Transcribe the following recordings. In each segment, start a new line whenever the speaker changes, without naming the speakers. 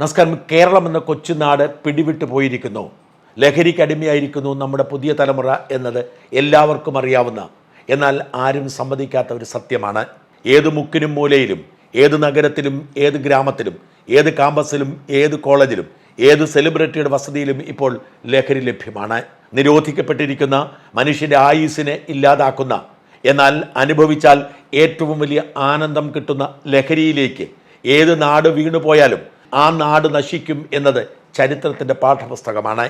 നമസ്കാരം. കേരളം എന്ന കൊച്ചുനാട് പിടിവിട്ടു പോയിരിക്കുന്നു. ലഹരിക്ക് അടിമയായിരിക്കുന്നു നമ്മുടെ പുതിയ തലമുറ എന്നത് എല്ലാവർക്കും അറിയാവുന്ന എന്നാൽ ആരും സമ്മതിക്കാത്ത ഒരു സത്യമാണ്. ഏത് മുക്കിനും മൂലയിലും ഏത് നഗരത്തിലും ഏത് ഗ്രാമത്തിലും ഏത് കാമ്പസിലും ഏത് കോളേജിലും ഏത് സെലിബ്രിറ്റിയുടെ വസതിയിലും ഇപ്പോൾ ലഹരി ലഭ്യമാണ്. നിരോധിക്കപ്പെട്ടിരിക്കുന്ന മനുഷ്യന്റെ ആയുസിനെ ഇല്ലാതാക്കുന്ന എന്നാൽ അനുഭവിച്ചാൽ ഏറ്റവും വലിയ ആനന്ദം കിട്ടുന്ന ലഹരിയിലേക്ക് ഏത് നാട് വീണുപോയാലും ആ നാട് നശിക്കും എന്നത് ചരിത്രത്തിന്റെ പാഠപുസ്തകമാണ്.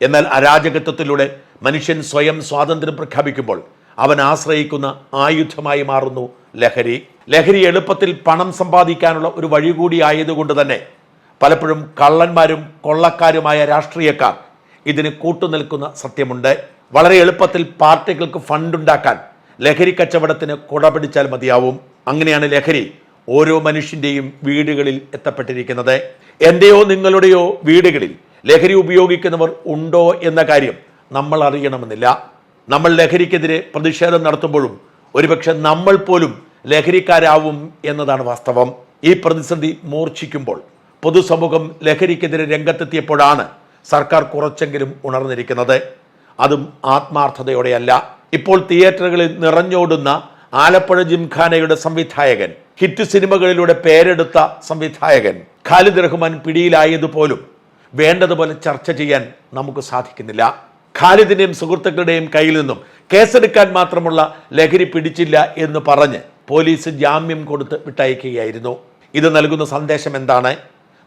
എന്നാൽ അരാജകത്വത്തിലൂടെ മനുഷ്യൻ സ്വയം സ്വാതന്ത്ര്യം പ്രഖ്യാപിക്കുമ്പോൾ അവൻ ആശ്രയിക്കുന്ന ആയുധമായി മാറുന്നു ലഹരി. ലഹരി എളുപ്പത്തിൽ പണം സമ്പാദിക്കാനുള്ള ഒരു വഴി കൂടി ആയതുകൊണ്ട് തന്നെ പലപ്പോഴും കള്ളന്മാരും കൊള്ളക്കാരുമായ രാഷ്ട്രീയക്കാർ ഇതിന് കൂട്ടുനിൽക്കുന്ന സത്യമുണ്ട്. വളരെ എളുപ്പത്തിൽ പാർട്ടികൾക്ക് ഫണ്ടുണ്ടാക്കാൻ ലഹരി കച്ചവടത്തിന് കുട പിടിച്ചാൽ മതിയാവും. അങ്ങനെയാണ് ലഹരി ഓരോ മനുഷ്യന്റെയും വീടുകളിൽ എത്തപ്പെട്ടിരിക്കുന്നത്. എന്റെയോ നിങ്ങളുടെയോ വീടുകളിൽ ലഹരി ഉപയോഗിക്കുന്നവർ ഉണ്ടോ എന്ന കാര്യം നമ്മൾ അറിയണമെന്നില്ല. നമ്മൾ ലഹരിക്കെതിരെ പ്രതിഷേധം നടത്തുമ്പോഴും ഒരുപക്ഷെ നമ്മൾ പോലും ലഹരിക്കാരാവും എന്നതാണ് വാസ്തവം. ഈ പ്രതിസന്ധി മൂർച്ഛിക്കുമ്പോൾ പൊതുസമൂഹം ലഹരിക്കെതിരെ രംഗത്തെത്തിയപ്പോഴാണ് സർക്കാർ കുറച്ചെങ്കിലും ഉണർന്നിരിക്കുന്നത്. അതും ആത്മാർത്ഥതയോടെയല്ല. ഇപ്പോൾ തിയേറ്ററുകളിൽ നിറഞ്ഞോടുന്ന ആലപ്പുഴ ജിംഖാനയുടെ സംവിധായകൻ ഹിറ്റ് സിനിമകളിലൂടെ പേരെടുത്ത സംവിധായകൻ ഖാലിദ് റഹ്മാൻ പിടിയിലായതുപോലും വേണ്ടതുപോലെ ചർച്ച ചെയ്യാൻ നമുക്ക് സാധിക്കുന്നില്ല. ഖാലിദിന്റെയും സുഹൃത്തുക്കളുടെയും കയ്യിൽ നിന്നും കേസെടുക്കാൻ മാത്രമുള്ള ലഹരി പിടിച്ചില്ല എന്ന് പറഞ്ഞ് പോലീസ് ജാമ്യം കൊടുത്ത് വിട്ടയക്കുകയായിരുന്നു. ഇത് നൽകുന്ന സന്ദേശം എന്താണ്?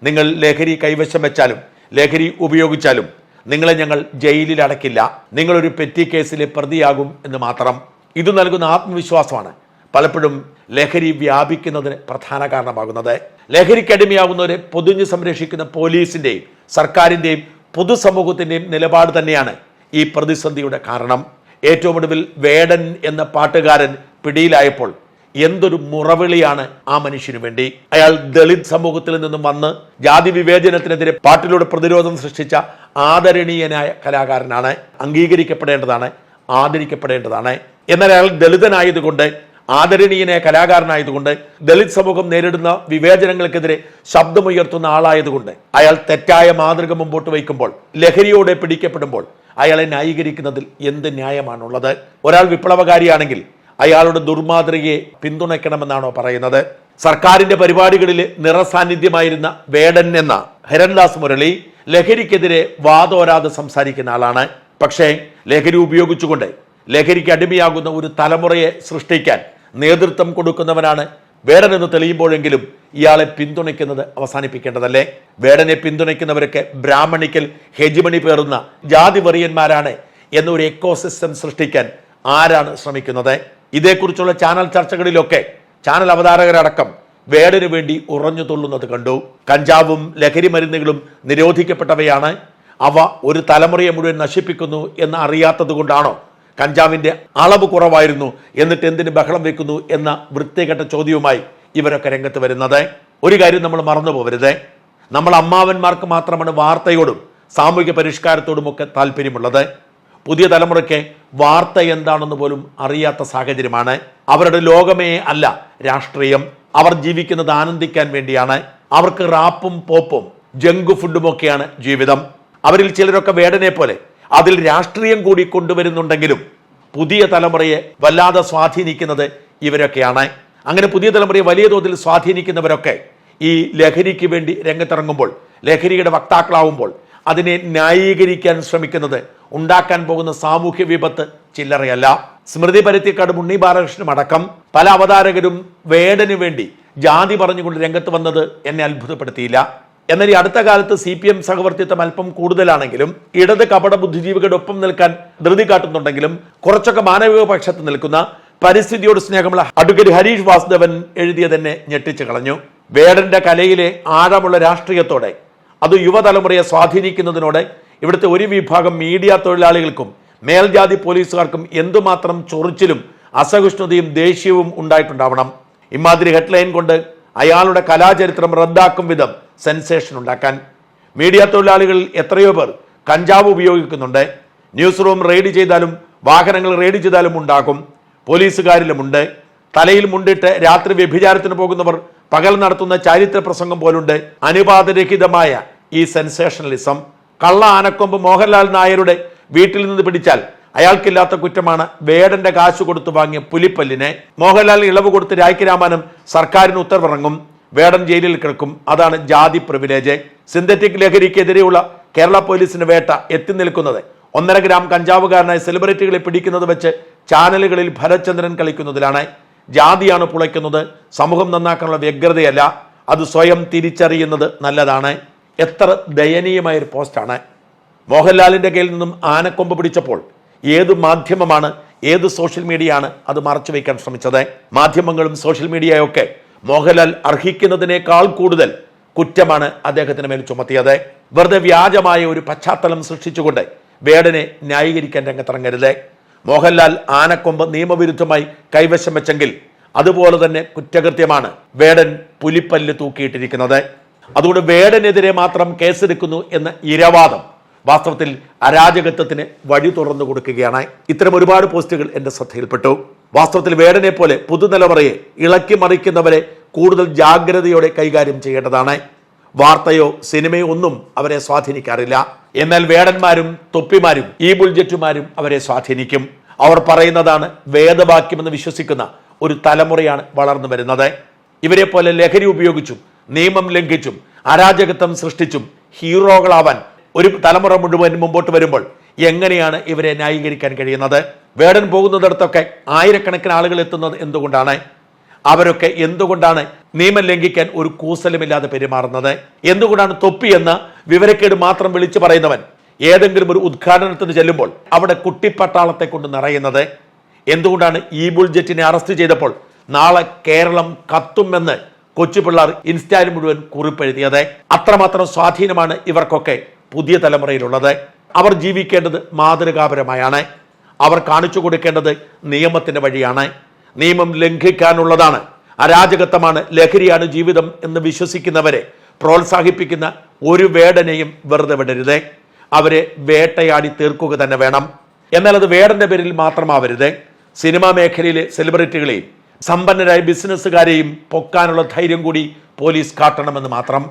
നിങ്ങൾ ലഹരി കൈവശം വെച്ചാലും ലഹരി ഉപയോഗിച്ചാലും നിങ്ങളെ ഞങ്ങൾ ജയിലിൽ അടക്കില്ല നിങ്ങളൊരു പെറ്റി കേസിലെ പ്രതിയാകും എന്ന് മാത്രം. ഇത് നൽകുന്ന ആത്മവിശ്വാസമാണ് പലപ്പോഴും ലഹരി വ്യാപിക്കുന്നതിന് പ്രധാന കാരണമാകുന്നത്. ലഹരിക്കടിമയാകുന്നവരെ പൊതിഞ്ഞു സംരക്ഷിക്കുന്ന പോലീസിന്റെയും സർക്കാരിന്റെയും പൊതുസമൂഹത്തിന്റെയും നിലപാട് തന്നെയാണ് ഈ പ്രതിസന്ധിയുടെ കാരണം. ഏറ്റവും ഒടുവിൽ വേടൻ എന്ന പാട്ടുകാരൻ പിടിയിലായപ്പോൾ എന്തൊരു മുറവിളിയാണ് ആ മനുഷ്യനു വേണ്ടി. അയാൾ ദളിത് സമൂഹത്തിൽ നിന്നും വന്ന് ജാതി വിവേചനത്തിനെതിരെ പാട്ടിലൂടെ പ്രതിരോധം സൃഷ്ടിച്ച ആദരണീയനായ കലാകാരനാണ്. അംഗീകരിക്കപ്പെടേണ്ടതാണ്. ആദരിക്കപ്പെടേണ്ടതാണ്. എന്നാൽ അയാൾ ദളിതനായതുകൊണ്ട് ആദരണീയനെ കലാകാരനായതുകൊണ്ട് ദളിത് സമൂഹം നേരിടുന്ന വിവേചനങ്ങൾക്കെതിരെ ശബ്ദമുയർത്തുന്ന ആളായതുകൊണ്ട് അയാൾ തെറ്റായ മാതൃക മുമ്പോട്ട് വയ്ക്കുമ്പോൾ ലഹരിയോടെ പിടിക്കപ്പെടുമ്പോൾ അയാളെ ന്യായീകരിക്കുന്നതിൽ എന്ത് ന്യായമാണുള്ളത്? ഒരാൾ വിപ്ലവകാരിയാണെങ്കിൽ അയാളുടെ ദുർമാതൃകയെ പിന്തുണയ്ക്കണമെന്നാണോ പറയുന്നത്? സർക്കാരിന്റെ പരിപാടികളിൽ നിറസാന്നിധ്യമായിരുന്ന വേടൻ എന്ന ഹരൻദാസ് മുരളി ലഹരിക്കെതിരെ വാതോരാതെ സംസാരിക്കുന്ന ആളാണ്. പക്ഷേ ലഹരി ഉപയോഗിച്ചുകൊണ്ട് ലഹരിക്ക് അടിമയാകുന്ന ഒരു തലമുറയെ സൃഷ്ടിക്കാൻ നേതൃത്വം കൊടുക്കുന്നവനാണ് വേടൻ എന്ന് തെളിയുമ്പോഴെങ്കിലും ഇയാളെ പിന്തുണയ്ക്കുന്നത് അവസാനിപ്പിക്കേണ്ടതല്ലേ? വേടനെ പിന്തുണയ്ക്കുന്നവരൊക്കെ ബ്രാഹ്മണിക്കൽ ഹെജിമണി പേറുന്ന ജാതി വെറിയന്മാരാണ് എന്നൊരു എക്കോസിസ്റ്റം സൃഷ്ടിക്കാൻ ആരാണ് ശ്രമിക്കുന്നത്? ഇതേക്കുറിച്ചുള്ള ചാനൽ ചർച്ചകളിലൊക്കെ ചാനൽ അവതാരകരടക്കം വേടനു വേണ്ടി ഉറഞ്ഞു തുള്ളുന്നത് കണ്ടു. കഞ്ചാവും ലഹരി മരുന്നുകളും നിരോധിക്കപ്പെട്ടവയാണ്. അവ ഒരു തലമുറയെ മുഴുവൻ നശിപ്പിക്കുന്നു എന്ന് അറിയാത്തത് കൊണ്ടാണോ കഞ്ചാവിന്റെ അളവ് കുറവായിരുന്നു എന്നിട്ട് എന്തിന് ബഹളം വെക്കുന്നു എന്ന വൃത്തികെട്ട ചോദ്യവുമായി ഇവരൊക്കെ രംഗത്ത് വരുന്നത്. ഒരു കാര്യം നമ്മൾ മറന്നു പോകരുത് നമ്മൾ അമ്മാവന്മാർക്ക് മാത്രമാണ് വാർത്തയോടും സാമൂഹിക പരിഷ്കാരത്തോടും ഒക്കെ താല്പര്യമുള്ളത്. പുതിയ തലമുറയ്ക്ക് വാർത്ത എന്താണെന്ന് പോലും അറിയാത്ത സാഹചര്യമാണ്. അവരുടെ ലോകമേ അല്ല രാഷ്ട്രീയം. അവർ ജീവിക്കുന്നത് ആനന്ദിക്കാൻ വേണ്ടിയാണ്. അവർക്ക് റാപ്പും പോപ്പും ജങ്ക് ഫുഡും ഒക്കെയാണ് ജീവിതം. അവരിൽ ചിലരൊക്കെ വേടനെ പോലെ അതിൽ രാഷ്ട്രീയം കൂടി കൊണ്ടുവരുന്നുണ്ടെങ്കിലും പുതിയ തലമുറയെ വല്ലാതെ സ്വാധീനിക്കുന്നത് ഇവരൊക്കെയാണ്. അങ്ങനെ പുതിയ തലമുറയെ വലിയ തോതിൽ സ്വാധീനിക്കുന്നവരൊക്കെ ഈ ലഹരിക്ക് വേണ്ടി രംഗത്തിറങ്ങുമ്പോൾ ലഹരിയുടെ വക്താക്കളാവുമ്പോൾ അതിനെ ന്യായീകരിക്കാൻ ശ്രമിക്കുന്നത് ഉണ്ടാക്കാൻ പോകുന്ന സാമൂഹ്യ വിപത്ത് ചില്ലറയല്ല. സ്മൃതി പരുത്തിക്കാട് ഉണ്ണി ബാലകൃഷ്ണൻ അടക്കം പല അവതാരകരും വേടനു വേണ്ടി ജാതി പറഞ്ഞുകൊണ്ട് രംഗത്ത് വന്നത് എന്നെ അത്ഭുതപ്പെടുത്തിയില്ല. എന്നാൽ ഈ അടുത്ത കാലത്ത് സി പി എം സഹവർത്തിത്വം അല്പം കൂടുതലാണെങ്കിലും ഇടത് കപട ബുദ്ധിജീവികളുടെ ഒപ്പം നിൽക്കാൻ ധൃതി കാട്ടുന്നുണ്ടെങ്കിലും കുറച്ചൊക്കെ മാനവിക പക്ഷത്ത് നിൽക്കുന്ന പരിസ്ഥിതിയോട് സ്നേഹമുള്ള അഡ്വക്കേറ്റ് ഹരീഷ് വാസുദേവൻ എഴുതിയതെന്നെ ഞെട്ടിച്ചു കളഞ്ഞു. വേടന്റെ കലയിലെ ആഴമുള്ള രാഷ്ട്രീയത്തോടെ അത് യുവതലമുറയെ സ്വാധീനിക്കുന്നതിനോടെ ഇവിടുത്തെ ഒരു വിഭാഗം മീഡിയ തൊഴിലാളികൾക്കും മേൽജാതി പോലീസുകാർക്കും എന്തുമാത്രം ചൊറിച്ചിലും അസഹിഷ്ണുതയും ദേഷ്യവും ഉണ്ടായിട്ടുണ്ടാവണം. ഇമാതിരി ഹെഡ്ലൈൻ കൊണ്ട് അയാളുടെ കലാചരിത്രം റദ്ദാക്കും വിധം സെൻസേഷൻ ഉണ്ടാക്കാൻ. മീഡിയ തൊഴിലാളികളിൽ എത്രയോ പേർ കഞ്ചാവ് ഉപയോഗിക്കുന്നുണ്ട്. ന്യൂസ് റൂം റെയ്ഡ് ചെയ്താലും വാഹനങ്ങൾ റെയ്ഡ് ചെയ്താലും ഉണ്ടാകും. പോലീസുകാരിലുമുണ്ട്. തലയിൽ മുണ്ടിട്ട് രാത്രി വ്യഭിചാരത്തിന് പോകുന്നവർ പകൽ നടത്തുന്ന ചാരിത്ര പ്രസംഗം പോലുണ്ട്. അനുപാതരഹിതമായ ഈ സെൻസേഷണലിസം. കള്ള ആനക്കൊമ്പ് മോഹൻലാൽ നായരുടെ വീട്ടിൽ നിന്ന് പിടിച്ചാൽ അയാൾക്കില്ലാത്ത കുറ്റമാണ് വേടന്റെ കാശ് കൊടുത്തു വാങ്ങിയ പുലിപ്പല്ലിനെ. മോഹൻലാലിന് ഇളവ് കൊടുത്ത് രായ്ക്കരാമാനം സർക്കാരിന് ഉത്തരവിറങ്ങും. വേടൻ ജയിലിൽ കിടക്കും. അതാണ് ജാതി പ്രിവിലേജ് സിന്തറ്റിക് ലഹരിക്കെതിരെയുള്ള കേരള പോലീസിന് വേട്ട എത്തി നിൽക്കുന്നത്. ഒന്നര ഗ്രാം കഞ്ചാവുകാരനായ സെലിബ്രിറ്റികളെ പിടിക്കുന്നത് വെച്ച് ചാനലുകളിൽ ഭരചന്ദ്രൻ കളിക്കുന്നതിലാണ്. ജാതിയാണ് പുളയ്ക്കുന്നത്. സമൂഹം നന്നാക്കാനുള്ള വ്യഗ്രതയല്ല. അത് സ്വയം തിരിച്ചറിയുന്നത് നല്ലതാണ്. എത്ര ദയനീയമായ ഒരു പോസ്റ്റാണ്. മോഹൻലാലിന്റെ കയ്യിൽ നിന്നും ആനക്കൊമ്പ് പിടിച്ചപ്പോൾ ഏത് മാധ്യമമാണ് ഏത് സോഷ്യൽ മീഡിയയാണ് അത് മറച്ചു വയ്ക്കാൻ ശ്രമിച്ചത്? മാധ്യമങ്ങളും സോഷ്യൽ മീഡിയയൊക്കെ മോഹൻലാൽ അർഹിക്കുന്നതിനേക്കാൾ കൂടുതൽ കുറ്റമാണ് അദ്ദേഹത്തിന് മേൽ ചുമത്തിയത്. വെറുതെ വ്യാജമായ ഒരു പശ്ചാത്തലം സൃഷ്ടിച്ചുകൊണ്ട് വേടനെ ന്യായീകരിക്കാൻ രംഗത്തിറങ്ങരുത്. മോഹൻലാൽ ആനക്കൊമ്പ് നിയമവിരുദ്ധമായി കൈവശം വെച്ചെങ്കിൽ അതുപോലെ തന്നെ കുറ്റകൃത്യമാണ് വേടൻ പുലിപ്പല്ല് തൂക്കിയിട്ടിരിക്കുന്നത്. അതുകൊണ്ട് വേടനെതിരെ മാത്രം കേസെടുക്കുന്നു എന്ന ഇരവാദം വാസ്തവത്തിൽ അരാജകത്വത്തിന് വഴി തുറന്നു കൊടുക്കുകയാണ്. ഇത്തരം ഒരുപാട് പോസ്റ്റുകൾ എന്റെ ശ്രദ്ധയിൽപ്പെട്ടു. വാസ്തവത്തിൽ വേടനെ പോലെ പുതുതലമുറയെ ഇളക്കി മറിക്കുന്നവരെ കൂടുതൽ ജാഗ്രതയോടെ കൈകാര്യം ചെയ്യേണ്ടതാണ്. വാർത്തയോ സിനിമയോ ഒന്നും അവരെ സ്വാധീനിക്കാറില്ല. എന്നാൽ വേടന്മാരും തൊപ്പിമാരും ഈ ബുൾജറ്റുമാരും അവരെ സ്വാധീനിക്കും. അവർ പറയുന്നതാണ് വേദവാക്യമെന്ന് വിശ്വസിക്കുന്ന ഒരു തലമുറയാണ് വളർന്നു വരുന്നത്. ഇവരെ പോലെ ലഹരി ഉപയോഗിച്ചും നിയമം ലംഘിച്ചും അരാജകത്വം സൃഷ്ടിച്ചും ഹീറോകളാവാൻ ഒരു തലമുറ മുഴുവൻ മുമ്പോട്ട് വരുമ്പോൾ എങ്ങനെയാണ് ഇവരെ ന്യായീകരിക്കാൻ കഴിയുന്നത്? വേടൻ പോകുന്നിടത്തൊക്കെ ആയിരക്കണക്കിന് ആളുകൾ എത്തുന്നത് എന്തുകൊണ്ടാണ്? അവരൊക്കെ എന്തുകൊണ്ടാണ് നിയമം ലംഘിക്കാൻ ഒരു കൂസലുമില്ലാതെ പെരുമാറുന്നത്? എന്തുകൊണ്ടാണ് തൊപ്പി എന്ന വിവരക്കേട് മാത്രം വിളിച്ചു പറയുന്നവൻ ഏതെങ്കിലും ഒരു ഉദ്ഘാടനത്തിന് ചെല്ലുമ്പോൾ അവിടെ കുട്ടിപ്പട്ടാളത്തെ കൊണ്ട് നിറയുന്നത്? എന്തുകൊണ്ടാണ് ഈ ബുൾജറ്റിനെ അറസ്റ്റ് ചെയ്തപ്പോൾ നാളെ കേരളം കത്തുമെന്ന് കൊച്ചു ഇൻസ്റ്റയിൽ ഇൻസ്റ്റായിൽ മുഴുവൻ കുറിപ്പെഴുതിയത്? അത്രമാത്രം സ്വാധീനമാണ് ഇവർക്കൊക്കെ പുതിയ തലമുറയിലുള്ളത്. അവർ ജീവിക്കേണ്ടത് മാതൃകാപരമായാണ്. അവർ കാണിച്ചു കൊടുക്കേണ്ടത് നിയമത്തിന്റെ വഴിയാണ്. നിയമം ലംഘിക്കാനുള്ളതാണ്. അരാജകത്വമാണ് ലഹരിയാണ് ജീവിതം എന്ന് വിശ്വസിക്കുന്നവരെ പ്രോത്സാഹിപ്പിക്കുന്ന ഒരു വേടനെയും വെറുതെ വിടരുത്. അവരെ വേട്ടയാടി തീർക്കുക തന്നെ വേണം. എന്നാൽ അത് വേടന്റെ പേരിൽ മാത്രമാവരുത്. സിനിമാ മേഖലയിലെ സെലിബ്രിറ്റികളെയും സമ്പന്നരായ ബിസിനസ്സുകാരെയും പൊക്കാനുള്ള ധൈര്യം കൂടി പോലീസ് കാട്ടണമെന്ന് മാത്രം.